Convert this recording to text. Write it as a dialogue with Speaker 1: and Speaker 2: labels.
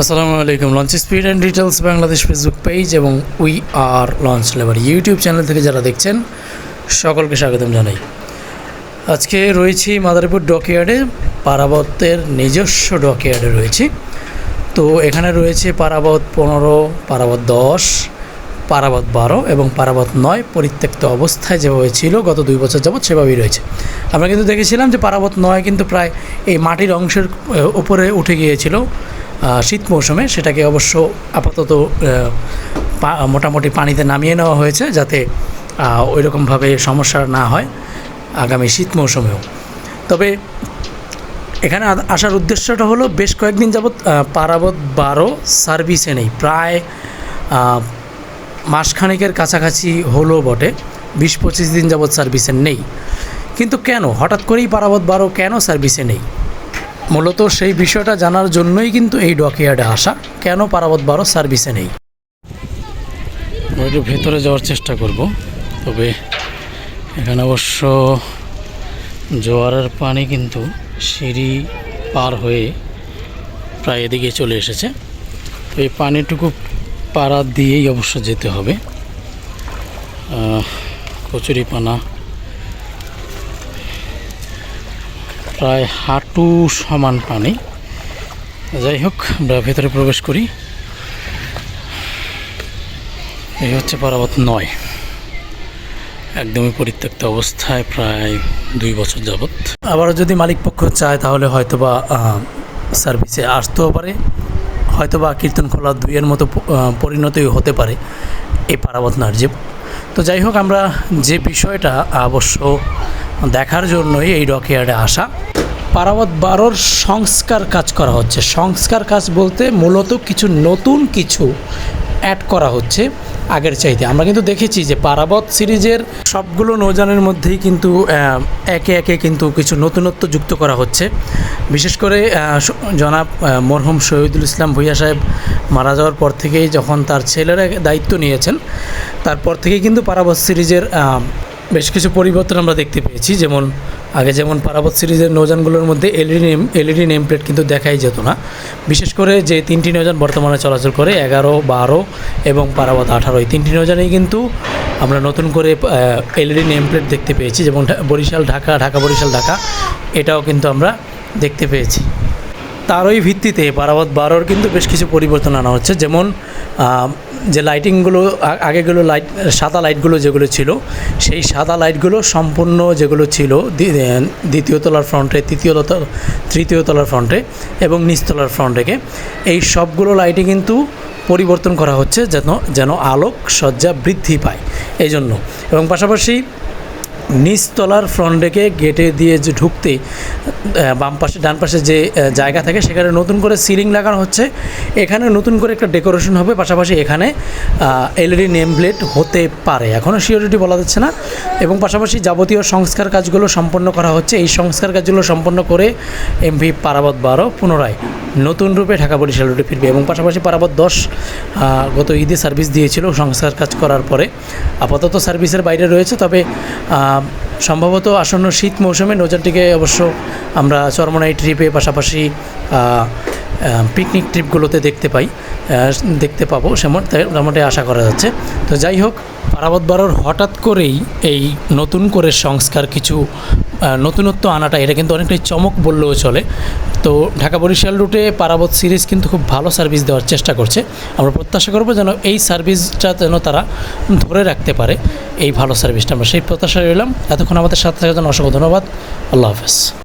Speaker 1: আসসালামু আলাইকুম। Launch speed and details Bangladesh Facebook page এবং we are launch labour YouTube channel থেকে যারা দেখছেন, সকলকে স্বাগতম জানাই। আজকে রয়েছি মাদারীপুর ডকইয়ার্ডে পারাবতের নিজস্ব ডকইয়ার্ডে রয়েছি। তো এখানে রয়েছে পারাবত পনেরো, পারাবত দশ, পারাবত বারো এবং পারাবত নয় পরিত্যক্ত অবস্থায় যেভাবে ছিল গত দুই বছর যাবৎ সেভাবেই রয়েছে। আমরা কিন্তু দেখেছিলাম যে পারাবত নয় কিন্তু প্রায় এই মাটির অংশের উপরে উঠে গিয়েছিল। শীত মৌসুমে সেটাকে অবশ্য আপাতত মোটামুটি পানিতে নামিয়ে নেওয়া হয়েছে যাতে ওই রকমভাবে সমস্যা না হয় আগামী শীত মৌসুমেও। তবে এখানে আসার উদ্দেশ্যটা হলো বেশ কয়েকদিন যাবৎ পারাবত বারো সার্ভিসে নেই। প্রায় মাসখানেকের কাছাকাছি হলো বটে। বিশ পঁচিশ দিন যাবৎ সার্ভিসে নেই। কিন্তু কেন? হঠাৎ করেই পারাবত বারো কেন সার্ভিসে নেই? মূলত সেই বিষয়টা জানার জন্যই কিন্তু এই ডকইয়ার্ডে আসা। কেন পারাবত বারো সার্ভিসে নেই? একটু ভেতরে যাওয়ার চেষ্টা করব, তবে এখানে অবশ্য জোয়ারের পানি কিন্তু সিঁড়ি পার হয়ে প্রায় এদিকে চলে এসেছে। তো এই পানিটুকু পাড়া দিয়েই অবশ্য যেতে হবে। কচুরিপানা প্রায় হাঁটু সমান পানি। যাই হোক আমরা ভেতরে প্রবেশ করি। এই হচ্ছে পারাবত নয়। একদমই পরিত্যক্ত অবস্থায় প্রায় দুই বছর যাবৎ। আবারও যদি মালিক পক্ষ চায় তাহলে হয়তোবা সার্ভিসে আসতেও পারে। হয়তোবা কীর্তন খোলা দুইয়ের মতো প- আহ, পরিণতই হতে পারে এই পারাবত নার্জিব তো যাই হোক আমরা যে বিষয়টা অবশ্য দেখার জন্যই এই ডকইয়ার্ডে আসা। পারাবত বারোর সংস্কার কাজ করা হচ্ছে। সংস্কার কাজ বলতে মূলত কিছু নতুন কিছু অ্যাড করা হচ্ছে আগের চাইতে। আমরা কিন্তু দেখেছি যে পারাবত সিরিজের সবগুলো নৌযানের মধ্যেই কিন্তু একে একে কিন্তু কিছু নতুনত্ব যুক্ত করা হচ্ছে। বিশেষ করে জনাব মরহুম শহীদুল ইসলাম ভুইয়া সাহেব মারা যাওয়ার পর থেকেই যখন তার ছেলেরা দায়িত্ব নিয়েছেন, তারপর থেকেই কিন্তু পারাবত সিরিজের বেশ কিছু পরিবর্তন আমরা দেখতে পেয়েছি। যেমন, আগে যেমন পারাবত সিরিজের নৌযানগুলোর মধ্যে LED name LED name plate কিন্তু দেখাই যেত না। বিশেষ করে যে তিনটি নৌযান বর্তমানে চলাচল করে, এগারো, বারো এবং পারাবত আঠারো। এই তিনটি নৌযানেই কিন্তু আমরা নতুন করে এলইডি নেম প্লেট দেখতে পেয়েছি। যেমন বরিশাল ঢাকা ঢাকা বরিশাল ঢাকা এটাও কিন্তু আমরা দেখতে পেয়েছি। তারই ভিত্তিতে পারাবত বারোর কিন্তু বেশ কিছু পরিবর্তন আনা হচ্ছে। যেমন যে লাইটিংগুলো আগেগুলো লাইট সাদা লাইটগুলো যেগুলো ছিল, সেই সাদা লাইটগুলো সম্পূর্ণ যেগুলো ছিল দ্বি- দ্বিতীয় তলার ফ্রন্টে তৃতীয় তৃতীয় তলার ফ্রন্টে এবং নিচতলার ফ্রন্টেকে এই সবগুলো লাইটে কিন্তু পরিবর্তন করা হচ্ছে যেন যেন আলোক সজ্জা বৃদ্ধি পায়। এই জন্য এবং পাশাপাশি নিচতলার ফ্রন্ট ডেকে গেটে দিয়ে যে ঢুকতে বাম পাশে, ডান পাশে যে জায়গা থাকে সেখানে নতুন করে সিলিং লাগানো হচ্ছে। এখানে নতুন করে একটা ডেকোরেশন হবে, পাশাপাশি এখানে এলইডি নেম প্লেট হতে পারে। এখনও সিওরিটি বলা যাচ্ছে না। এবং পাশাপাশি যাবতীয় সংস্কার কাজগুলো সম্পন্ন করা হচ্ছে। এই সংস্কার কাজগুলো সম্পন্ন করে এমভি পারাবত বারো পুনরায় নতুন রূপে ঢাকা বরিশাল রুটে ফিরবে। এবং পাশাপাশি পারাবত দশ গত ঈদে সার্ভিস দিয়েছিল। সংস্কার কাজ করার পরে আপাতত সার্ভিসের বাইরে রয়েছে। তবে সম্ভবত আসন্ন শীত মৌসুমে নৌযানটিকে অবশ্য আমরা চরমনাই ট্রিপে পাশাপাশি পিকনিক ট্রিপগুলোতে দেখতে পাই দেখতে পাবো, সেমন তেমনটাই আশা করা যাচ্ছে। তো যাই হোক, পারাবত বারোর হঠাৎ করেই এই নতুন করে সংস্কার কিছু নতুনত্ব আনাটা, এটা কিন্তু অনেকটাই চমক বললেও চলে। তো ঢাকা বরিশাল রুটে পারাবত সিরিজ কিন্তু খুব ভালো সার্ভিস দেওয়ার চেষ্টা করছে। আমরা প্রত্যাশা করব যেন এই সার্ভিসটা যেন তারা ধরে রাখতে পারে, এই ভালো সার্ভিসটা আমরা সেই প্রত্যাশা রইলাম। এতক্ষণ আমাদের সাথে থাকার জন্য অসংখ্য ধন্যবাদ। আল্লাহ হাফেজ।